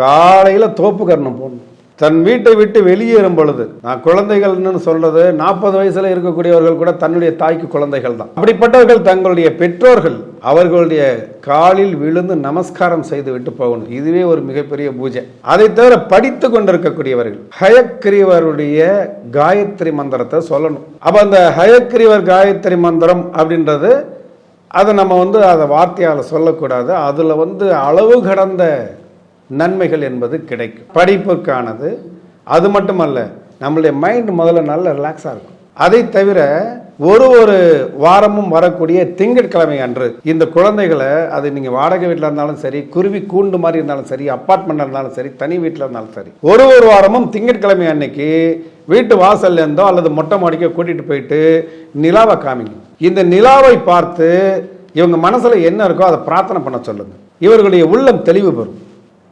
காலையில் தோப்பு கரணம் போடணும். தன் வீட்டை விட்டு வெளியேறும் பொழுது நான் குழந்தைகள்னு சொல்றது நாற்பது வயசுல இருக்கக்கூடியவர்கள் கூட தன்னுடைய தாய்க்கு குழந்தைகள் தான். அப்படிப்பட்டவர்கள் தங்களுடைய பெற்றோர்கள் அவர்களுடைய காலில் விழுந்து நமஸ்காரம் செய்து விட்டு போகணும். இதுவே ஒரு மிகப்பெரிய பூஜை. அதை தவிர படித்து கொண்டிருக்கக்கூடியவர்கள் ஹயக்கிரிவருடைய காயத்ரி மந்திரத்தை சொல்லணும். அப்ப அந்த ஹயக்கிரிவர் காயத்ரி மந்திரம் அப்படின்றது அதை நம்ம வந்து அதை வார்த்தையால் சொல்லக்கூடாது. அதில் வந்து அளவு கடந்த நன்மைகள் என்பது கிடைக்கும். படிப்புக்கானது அது மட்டுமல்ல நம்மளுடைய மைண்ட் முதல்ல நல்ல ரிலாக்ஸாக இருக்கும். அதை தவிர ஒரு ஒரு வாரமும் வரக்கூடிய திங்கட்கிழமை அன்று இந்த குழந்தைகளை அது நீங்கள் வாடகை வீட்டில் இருந்தாலும் சரி குருவி கூண்டு மாதிரி இருந்தாலும் சரி அப்பார்ட்மெண்ட்டில் இருந்தாலும் சரி தனி வீட்டில் இருந்தாலும் சரி ஒரு ஒரு வாரமும் திங்கட்கிழமை அன்னைக்கு வீட்டு வாசல்ல இருந்தோ அல்லது மொட்டை மாடிக்கோ கூட்டிகிட்டு போயிட்டு நிலாவை காமிங்க. இந்த நிலாவை பார்த்து இவங்க மனசில் என்ன இருக்கோ அதை பிரார்த்தனை பண்ண சொல்லுங்கள் இவர்களுடைய உள்ளம் தெளிவு பெறும்.